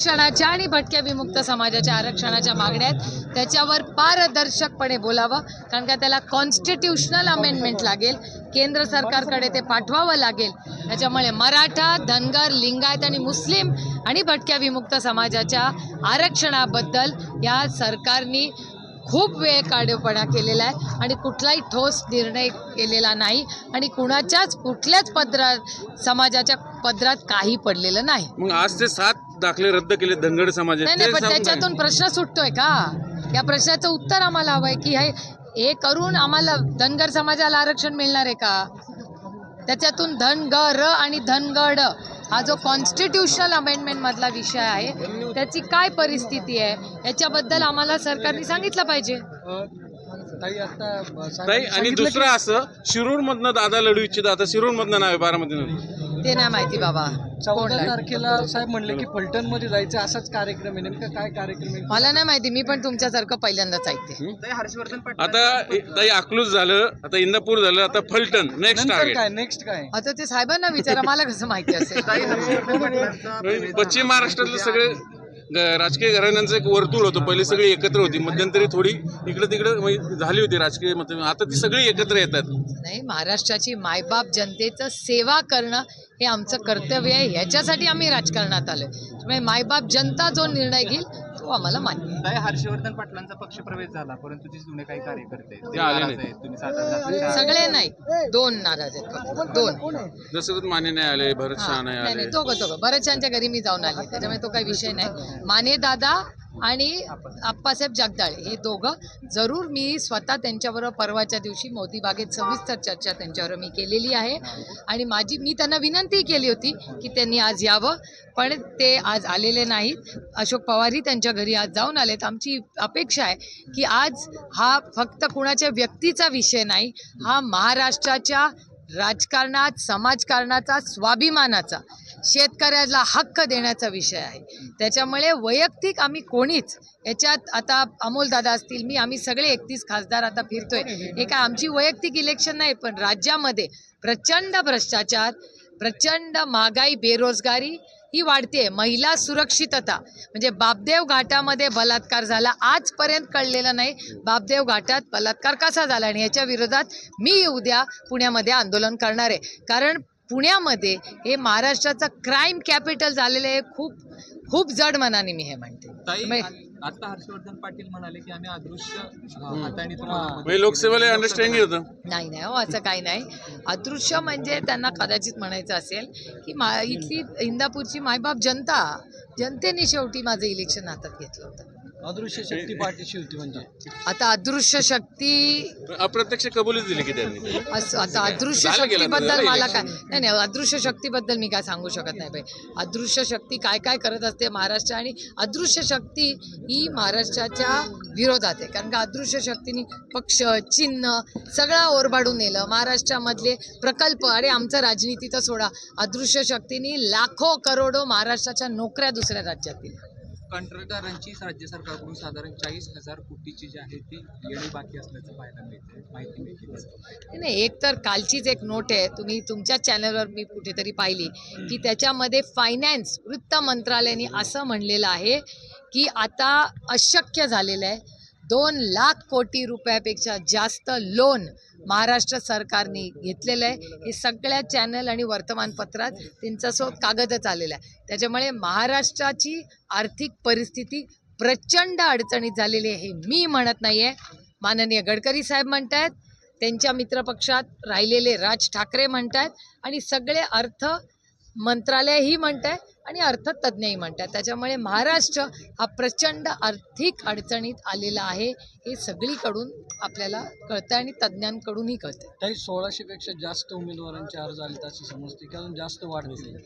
आरक्षणाच्या आणि भटक्या विमुक्त समाजाच्या आरक्षणाच्या मागण्या आहेत. त्याच्यावर पारदर्शकपणे बोलावं कारण का त्याला कॉन्स्टिट्यूशनल अमेंडमेंट लागेल. केंद्र सरकारकडे ते पाठवावं लागेल. त्याच्यामुळे मराठा धनगर लिंगायत आणि मुस्लिम आणि भटक्या विमुक्त समाजाच्या आरक्षणाबद्दल या सरकारनी खूप वेळ काढेपणा केलेला आहे आणि कुठलाही ठोस निर्णय केलेला नाही आणि कुणाच्याच कुठल्याच पदरात समाजाच्या पदरात काही पडलेलं नाही. मग आज ते सात दाखले रद्द केले धनगड समाजाचे नाही नाही ते पण सांगून त्याच्यातून प्रश्न सुटतोय का? या प्रश्नाचं उत्तर आम्हाला हवंय की हे हे करून आम्हाला धनगर समाजाला आरक्षण मिळणार आहे का? त्याच्यातून धनगर आणि धनगड हा जो कॉन्स्टिट्यूशनल अमेंडमेंट मधला विषय आहे त्याची काय परिस्थिती आहे याच्याबद्दल आम्हाला सरकारने सांगितलं पाहिजे ताई आता काय? ताई आणि दुसरं असं शिरूर मधनं दादा लढू इच्छित आता शिरूर मधनं नाव आहे बारामती ते नाही माहिती बाबा. कोण चौदा तारखेला साहेब म्हणले की फलटणमध्ये जायचं असाच कार्यक्रम आहे. नेमका काय कार्यक्रम आहे? मला नाही माहिती मी पण तुमच्यासारखं पहिल्यांदाच ऐकते. आता ताई अकलूज झालं आता इंदापूर झालं आता फलटण नेक्स्ट नंतर टार्गेट काय नेक्स्ट काय? आता ते साहेबांना विचारा मला कसं माहिती असेल? पश्चिम महाराष्ट्रातले सगळे राजकीय घराण्यांचं एक वर्तुळ होतं. पहिले सगळी एकत्र होती. मध्यंतरी थोडी इकडे तिकडे म्हणजे झाली होती राजकीय मत आता ती सगळी एकत्र येतात. नाही महाराष्ट्राची मायबाप जनतेचं सेवा करणं हे आमचं कर्तव्य आहे. ह्याच्यासाठी आम्ही राजकारणात आलो त्यामुळे मायबाप जनता जो निर्णय घेईल तो आम्हाला मान्य आहे. काय हर्षवर्धन पाटलांचा पक्षप्रवेश झाला परंतु ते जुने काही कार्यकर्ते आहेत, ते ते आले नाराज नाहीत. आहेत. तुम्ही सगळे नाही. दोन नाराज आहेत फक्त. दोन. जसं माने नाही आले भरत हा, शहा नाही नाही आले. नाही दोघं. घरी मी जाऊन आले. त्याच्यामुळे तो काही विषय नाही. माने दादा आणि आप्पासाहेब जगदाळे हे दोघं जरूर मी स्वतः त्यांच्याबरोबर परवाच्या दिवशी मोदी बागेत सविस्तर चर्चा त्यांच्यावर मी केलेली आहे. आणि माझी मी त्यांना विनंती केली होती की त्यांनी आज यावं पण ते आज आलेले नाहीत. अशोक पवारही त्यांच्या घरी आज जाऊन आलेत. आमची अपेक्षा आहे की आज हा फक्त कुणाच्या व्यक्तीचा विषय नाही हा महाराष्ट्राच्या राजकारणात समाजकारणाचा स्वाभिमानाचा. शेतकऱ्याला हक्क देण्याचा विषय आहे. त्याच्यामुळे वैयक्तिक आम्ही कोणीच याच्यात आता अमोल दादा असतील मी आम्ही सगळे एकतीस खासदार आता फिरतोय. हे काय आमची वैयक्तिक इलेक्शन नाही पण राज्यामध्ये प्रचंड भ्रष्टाचार प्रचंड महागाई बेरोजगारी ही वाढते महिला सुरक्षितता म्हणजे बापदेव घाटामध्ये बलात्कार झाला आजपर्यंत कळलेलं नाही बापदेव घाटात बलात्कार कसा झाला आणि याच्या विरोधात मी उद्या पुण्यामध्ये आंदोलन करणार आहे. कारण पुण्यामध्ये हे महाराष्ट्राचं क्राईम कॅपिटल झालेलं आहे. खूप खूप जड मनाने मी हे म्हणते. त्यामुळे- आता हर्षवर्धन पाटील म्हणाले की आम्ही अदृश्य अं, हाताने तुम्हाला मदत लोकसेवेला अंडरस्टँडिंग होतं. नाही नाही हो असं काही नाही. अदृश्य म्हणजे त्यांना कदाचित म्हणायचं असेल की मा इथली इंदापूरची मायबाप जनता जनतेने शेवटी माझं इलेक्शन हातात घेतलं होतं. अदृश्य शक्ती पाठीशी होती म्हणजे. आता अदृश्य शक्ती अप्रत्यक्ष कबुलीच दिली की त्यांनी. असं आता अदृश्य झालं गेलं शक्तीबद्दल झालं मला. काय नाही नाही अदृश्य शक्तीबद्दल मी काय सांगू शकत नाही बाई. अदृश्य शक्ती काय काय करत असते महाराष्ट्र आणि अदृश्य शक्ती ही महाराष्ट्राच्या विरोधात आहे. कारण का अदृश्य शक्तीने पक्ष चिन्ह सगळं ओरबाडून नेलं. महाराष्ट्रामधले प्रकल्प अरे आमचं राजनीतीचा सोडा. अदृश्य शक्तीने लाखो करोडो महाराष्ट्राच्या नोकऱ्या दुसऱ्या राज्यात दिल्या. कंत्राटदारांची राज्य सरकारकडून साधारण चाळीस हजार कोटीची जी आहे ती येणे बाकी असल्याचं पाहायला मिळते माहिती मिळते नाही, एक तर कालचीच एक नोट आहे तुम्ही तुमच्या चॅनलवर मी कुठेतरी पाहिली की त्याच्यामध्ये फायनान्स वृत्त मंत्रालयाने असं म्हणलेलं आहे की आता अशक्य झालेलं आहे दोन लाख कोटी रुपयापेक्षा जास्त लोन महाराष्ट्र सरकारने घेतलेलं आहे. हे सगळ्या चॅनल आणि वर्तमानपत्रात त्यांचा सो कागदच आलेला आहे. त्याच्यामुळे महाराष्ट्राची आर्थिक परिस्थिती प्रचंड अडचणीत झालेली आहे हे मी म्हणत नाही आहे माननीय गडकरी साहेब म्हणत आहेत त्यांच्या मित्रपक्षात राहिलेले राज ठाकरे म्हणत आहेत आणि सगळे अर्थ मंत्रालयही म्हणत आहे आणि अर्थतज्ज्ञही म्हणतात. त्याच्यामुळे महाराष्ट्र हा प्रचंड आर्थिक अडचणीत आलेला आहे हे सगळीकडून आपल्याला कळतं आणि तज्ज्ञांकडूनही कळतं काही सोळाशे पेक्षा जास्त उमेदवारांचे अर्ज आले अशी समजते की अजून जास्त वाढतील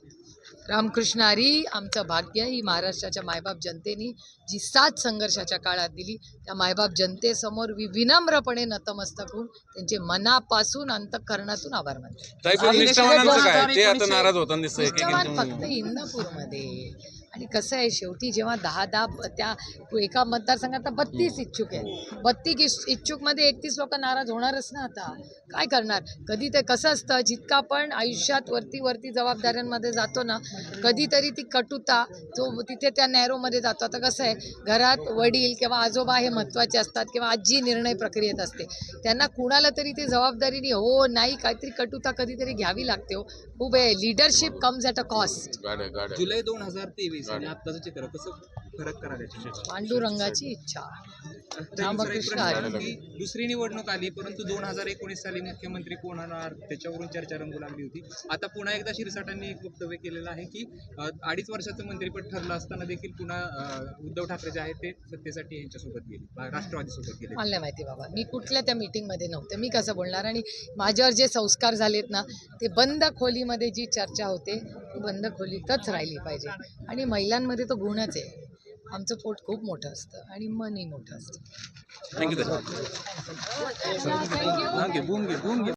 रामकृष्ण हरी आमचं भाग्य ही महाराष्ट्राच्या मायबाप जनतेने जी साथ संघर्षाच्या काळात दिली त्या मायबाप जनतेसमोर वि विनम्रपणे नतमस्तक होऊन त्यांचे मनापासून अंतःकरणातून आभार मानते. ताई पण निष्ठावानांचं आणि कसं आहे शेवटी जेव्हा दहा दहा त्या एका मतदारसंघात आता बत्तीस इच्छुक आहेत. बत्तीस इच्छुकमध्ये एकतीस लोक नाराज होणारच ना आता. काय करणार? कधी ते कसं असतं जितका आपण आयुष्यात वरती वरती जबाबदाऱ्यांमध्ये जातो ना कधीतरी ती कटुता तो तिथे त्या नॅरोमध्ये जातो. आता कसं आहे घरात वडील किंवा आजोबा हे महत्त्वाचे असतात किंवा आजी निर्णय प्रक्रियेत असते. त्यांना कुणाला तरी ती जबाबदारीने हो नाही काहीतरी कटुता कधीतरी घ्यावी लागते हो. खूप आहे leadership comes at a cost जुलै दोन हजार तेवीस आणि आत्ताचं चित्र कसं? फरक? पांडुरंगाची इच्छा. रामकृष्ण दुसरा हरी. निवडणूक आली परंतु दोन हजार एकोणीस साली मुख्यमंत्री कोण होणार त्याच्यावरून चर्चा रंगू लागली होती. आता पुन्हा एकदा शिरसाटांनी एक वक्तव्य केलेलं आहे की अडीच वर्षाचं मंत्रिपद ठरलं असताना देखील पुन्हा उद्धव ठाकरे जे आहेत ते सत्तेसाठी यांच्यासोबत गेले राष्ट्रवादीसोबत गेले. मला माहिती बाबा. मी कुठल्या त्या मीटिंगमध्ये नव्हते. मी कसं बोलणार? आणि माझ्यावर जे संस्कार झालेत ना ते बंद खोलीमध्ये जी चर्चा होते ती बंद खोलीतच राहिली पाहिजे. आणि महिलांमध्ये तो गुणच आहे. आमचं पोट खूप मोठं असतं आणि मनही मोठं असतं. थँक्यू.